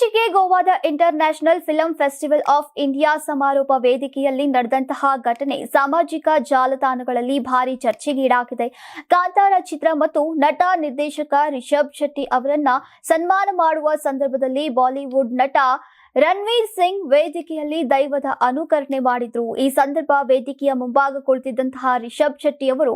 ಇತ್ತೀಚೆಗೆ ಗೋವಾದ international film festival of India ಸಮಾರೋಪ ವೇದಿಕೆಯಲ್ಲಿ ನಡೆದಂತಹ ಘಟನೆ ಸಾಮಾಜಿಕ ಜಾಲತಾಣಗಳಲ್ಲಿ ಭಾರಿ ಚರ್ಚೆಗೀಡಾಗಿದೆ ಕಾಂತಾರ ಚಿತ್ರ ಮತ್ತು ನಟ ನಿರ್ದೇಶಕ ರಿಷಬ್ ಶೆಟ್ಟಿ ಅವರನ್ನ ಸನ್ಮಾನ ಮಾಡುವ ಸಂದರ್ಭದಲ್ಲಿ ಬಾಲಿವುಡ್ ನಟ ರಣವೀರ್ ಸಿಂಗ್ ವೇದಿಕೆಯಲ್ಲಿ ದೈವದ ಅನುಕರಣೆ ಮಾಡಿದ್ರು. ಈ ಸಂದರ್ಭ ವೇದಿಕೆಯ ಮುಂಭಾಗ ಕುಳಿತಿದ್ದಂತಹ ರಿಷಬ್ ಶೆಟ್ಟಿ ಅವರು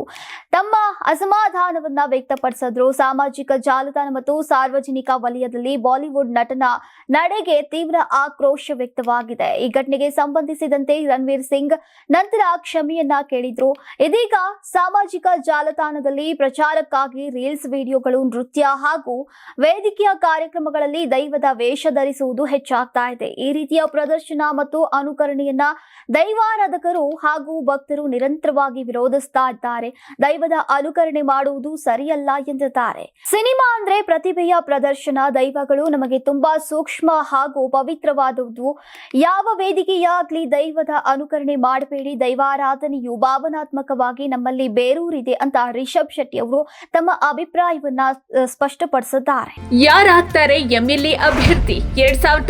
ತಮ್ಮ ಅಸಮಾಧಾನವನ್ನ ವ್ಯಕ್ತಪಡಿಸಿದ್ರು. ಸಾಮಾಜಿಕ ಜಾಲತಾಣ ಮತ್ತು ಸಾರ್ವಜನಿಕ ವಲಯದಲ್ಲಿ ಬಾಲಿವುಡ್ ನಟನ ನಡೆಗೆ ತೀವ್ರ ಆಕ್ರೋಶ ವ್ಯಕ್ತವಾಗಿದೆ. ಈ ಘಟನೆಗೆ ಸಂಬಂಧಿಸಿದಂತೆ ರಣವೀರ್ ಸಿಂಗ್ ನಂತರ ಕ್ಷಮೆಯನ್ನ ಕೇಳಿದ್ರು. ಇದೀಗ ಸಾಮಾಜಿಕ ಜಾಲತಾಣದಲ್ಲಿ ಪ್ರಚಾರಕ್ಕಾಗಿ ರೀಲ್ಸ್ ವಿಡಿಯೋಗಳು, ನೃತ್ಯ ಹಾಗೂ ವೇದಿಕೆಯ ಕಾರ್ಯಕ್ರಮಗಳಲ್ಲಿ ದೈವದ ವೇಷ ಧರಿಸುವುದು ಹೆಚ್ಚಾಗ್ತಾ ಇದೆ. ಈ ರೀತಿಯ ಪ್ರದರ್ಶನ ಮತ್ತು ಅನುಕರಣೆಯನ್ನ ದೈವಾರಾಧಕರು ಹಾಗೂ ಭಕ್ತರು ನಿರಂತರವಾಗಿ ವಿರೋಧಿಸ್ತಾ ಇದ್ದಾರೆ. ದೈವದ ಅನುಕರಣೆ ಮಾಡುವುದು ಸರಿಯಲ್ಲ ಎಂದಿದ್ದಾರೆ. ಸಿನಿಮಾ ಅಂದ್ರೆ ಪ್ರತಿಭೆಯ ಪ್ರದರ್ಶನ. ದೈವಗಳು ನಮಗೆ ತುಂಬಾ ಸೂಕ್ಷ್ಮ ಹಾಗೂ ಪವಿತ್ರವಾದದ್ದು. ಯಾವ ವೇದಿಕೆಯಾಗ್ಲಿ ದೈವದ ಅನುಕರಣೆ ಮಾಡಬೇಡಿ. ದೈವಾರಾಧನೆಯು ಭಾವನಾತ್ಮಕವಾಗಿ ನಮ್ಮಲ್ಲಿ ಬೇರೂರಿದೆ ಅಂತ ರಿಷಬ್ ಶೆಟ್ಟಿ ಅವರು ತಮ್ಮ ಅಭಿಪ್ರಾಯವನ್ನ ಸ್ಪಷ್ಟಪಡಿಸಿದ್ದಾರೆ. ಯಾರಾಗ್ತಾರೆ ಎಂಎಲ್ಎ ಅಭ್ಯರ್ಥಿ? ಎರಡ್ ಸಾವಿರದ